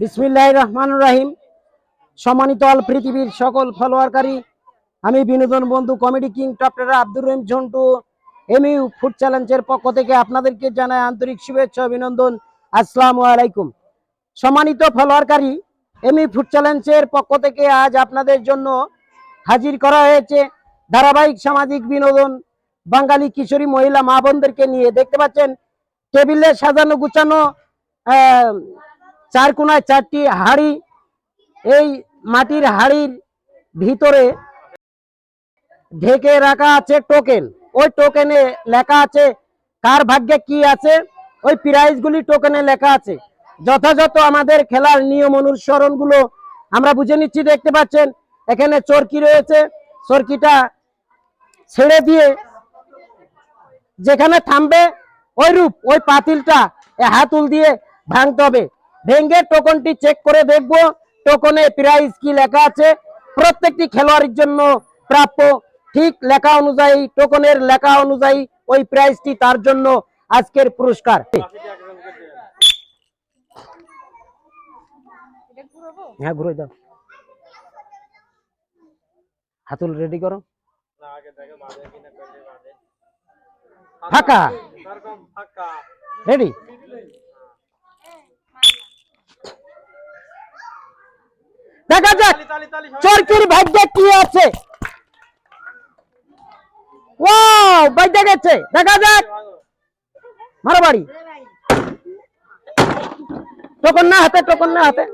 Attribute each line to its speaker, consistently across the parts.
Speaker 1: বিসমিল্লাহ রহমান রাহিম। সম্মানিত অল পৃথিবীর সকল ফলোয়ারকারী আমি বিনোদন বন্ধু comedy king টপটার Abdur Rahim Jhantu, M U food চ্যালেঞ্জের পক্ষ থেকে আপনাদেরকে জানাই আন্তরিক শুভেচ্ছা, অভিনন্দন। আসসালামু আলাইকুম। সম্মানিত ফলোয়ারকারী এমই ফুড চ্যালেঞ্জের পক্ষ থেকে আজ আপনাদের জন্য হাজির করা হয়েছে ধারাবাহিক সামাজিক বিনোদন, বাঙালি কিশোরী মহিলা মা বোনদেরকে নিয়ে। দেখতে পাচ্ছেন টেবিলে সাজানো গুছানো চার কোনায় চারটি হাড়ি, এই মাটির হাড়ির ভিতরে ঢেকে রাখা আছে টোকেন ওই টোকেনে লেখা আছে কার ভাগ্যে কি আছে, ওই প্রাইজগুলি টোকেনে লেখা আছে। যথাযথ আমাদের খেলার নিয়ম অনুসরণগুলো আমরা বুঝে নিচ্ছি, দেখতে পাচ্ছেন, এখানে চরকি রয়েছে। চরকিটা ছেড়ে দিয়ে যেখানে থামবে ওই রূপ, ওই পাতিলটা হাতুল দিয়ে ভাঙতে হবে। ভেঙ্গে টোকনটি চেক করে দেখব। টোকনে প্রাইজ কি লেখা আছে? প্রত্যেকটি খেলোয়াড়ের জন্য প্রাপ্য। ঠিক লেখা অনুযায়ী, টোকনের লেখা অনুযায়ী ওই প্রাইজটি তার জন্য আজকের পুরস্কার। হ্যাঁ ঘুরে দাও। হাতুল রেডি করো। ফাঁকা? রেডি দেখা যাক চরকির ভাগ্যে কি আছে। ওয়াও বাইতে গেছে। দেখা যাক। মারো বাড়ি। টোকন না হাতে টোকন না হাতে।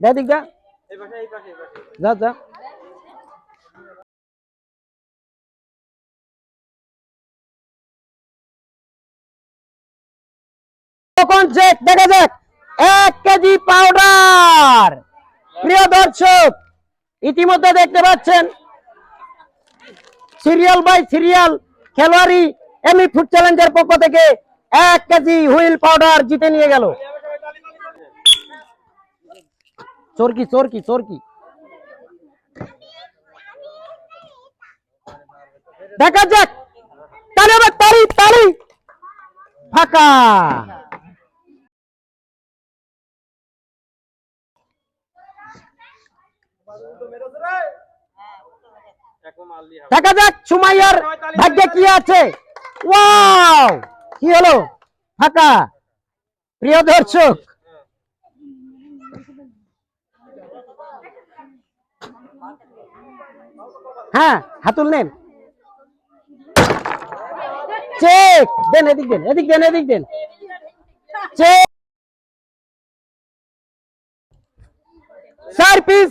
Speaker 1: দিক যা। যা যা। চেক দেখা যাক এক কেজি পাউডার প্রিয় দর্শক, ইতিমধ্যে দেখতে পাচ্ছেন সিরিয়াল বাই সিরিয়াল খেলোয়াড়ি এমি ফুড চ্যালেঞ্জের পক্ষ থেকে এক কেজি হুইল পাউডার জিতে নিয়ে গেল। চোরকি চোরকি চোরকি। দেখা যাক তালি হবে তালি তালি। ফাঁকা। দেখা যাক সুমাইয়ার ভাগ্যে কি আছে। ওয়াও! কি হলো? ফাঁকা। প্রিয় দর্শক। হ্যাঁ হাতুল নেন। চেক! দেন এদিক দেন এদিক দেন এদিক দেন। চেক! চার পিস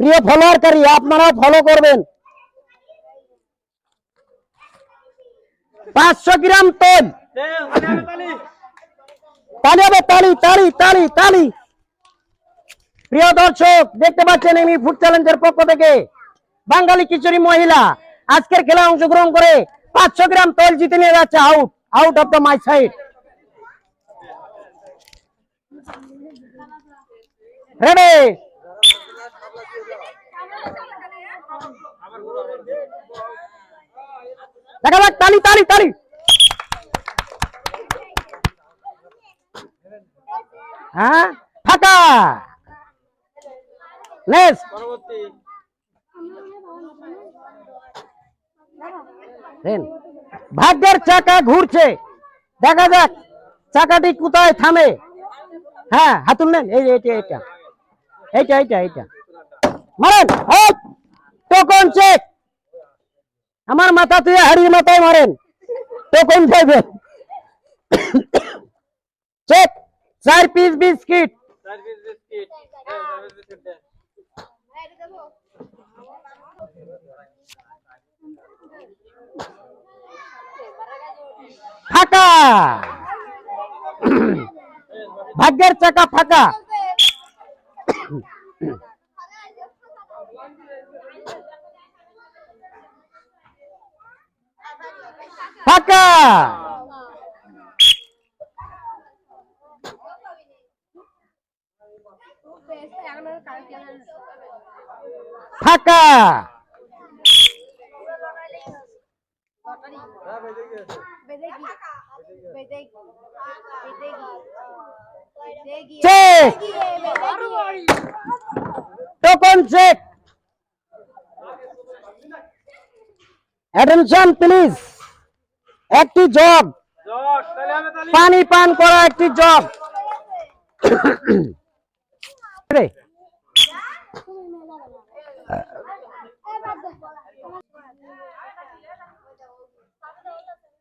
Speaker 1: প্রিয় ফলোয়ারকারী, আপনারাও ফলো করবেন। পাঁচশো গ্রাম তেল। তালি হবে, তালি তালি তালি তালি। প্রিয় দর্শক, দেখতে পাচ্ছেন এমি ফুড চ্যালেঞ্জের পক্ষ থেকে বাঙালি কিশোরী মহিলা আজকের খেলায় অংশগ্রহণ করে পাঁচশো গ্রাম তেল জিতে নিয়ে যাচ্ছে out out of the my side ready দেখা যাক, তালি তালি তালি। হ্যাঁ ফাঁকা। ভাগ্যের চাকা ঘুরছে। দেখা যাক, চাকাটি কোথায় থামে। হ্যাঁ হাতুল নেন। এই এইটা এইটা। এইটা এইটা এইটা। মারেন টোকন চেক আমার মাথা তুই হাড়ির মাথায় মারেন। টোকন দেবেন চেক চার পিস বিস্কিট ফাঁকা। ভাগ্যের চাকা ফাঁকা। ফাঁকা। ফাঁকা। Check check attention please. একটি জব পানি পান করা একটি জব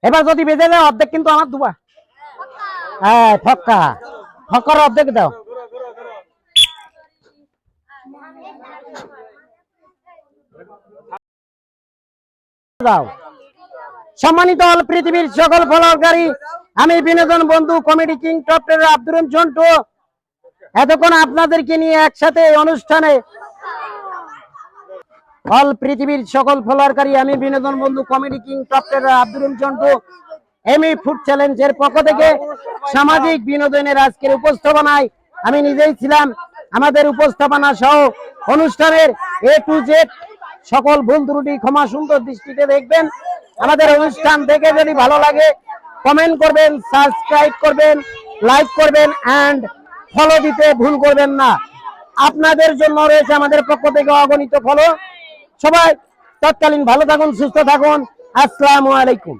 Speaker 1: এবার যদি বেঁধে দেয় অর্ধেক কিন্তু আমার দুবা হ্যাঁ ফক্কা। ফক্কার অর্ধেক দাও। দাও। সম্মানিত অল পৃথিবীর সকল ফলোয়ারকারী আমি বিনোদন বন্ধু কমেডি কিং টপ টেনের আব্দুর রহিম ঝন্টু। এতক্ষণ আপনাদেরকে নিয়ে একসাথে অনুষ্ঠানে অল পৃথিবীর সকল ফলোয়ারকারী আমি বিনোদন বন্ধু কমেডি কিং টপ টেনের আব্দুর রহিম ঝন্টু। এমি ফুড চ্যালেঞ্জের পক্ষ থেকে সামাজিক বিনোদনের আজকের উপস্থাপনায় আমি নিজেই ছিলাম। আমাদের উপস্থাপনা সহ অনুষ্ঠানের এ টু জেড সকল ভুল ত্রুটি ক্ষমা সুন্দর দৃষ্টিতে দেখবেন। আমাদের অনুষ্ঠান দেখে যদি ভালো লাগে কমেন্ট করবেন সাবস্ক্রাইব করবেন লাইক করবেন অ্যান্ড ফলো দিতে ভুল করবেন না। আপনাদের জন্য রয়েছে আমাদের পক্ষ থেকে অগণিত ফলো সবাই তৎকালীন ভালো থাকুন, সুস্থ থাকুন। আসসালামু আলাইকুম।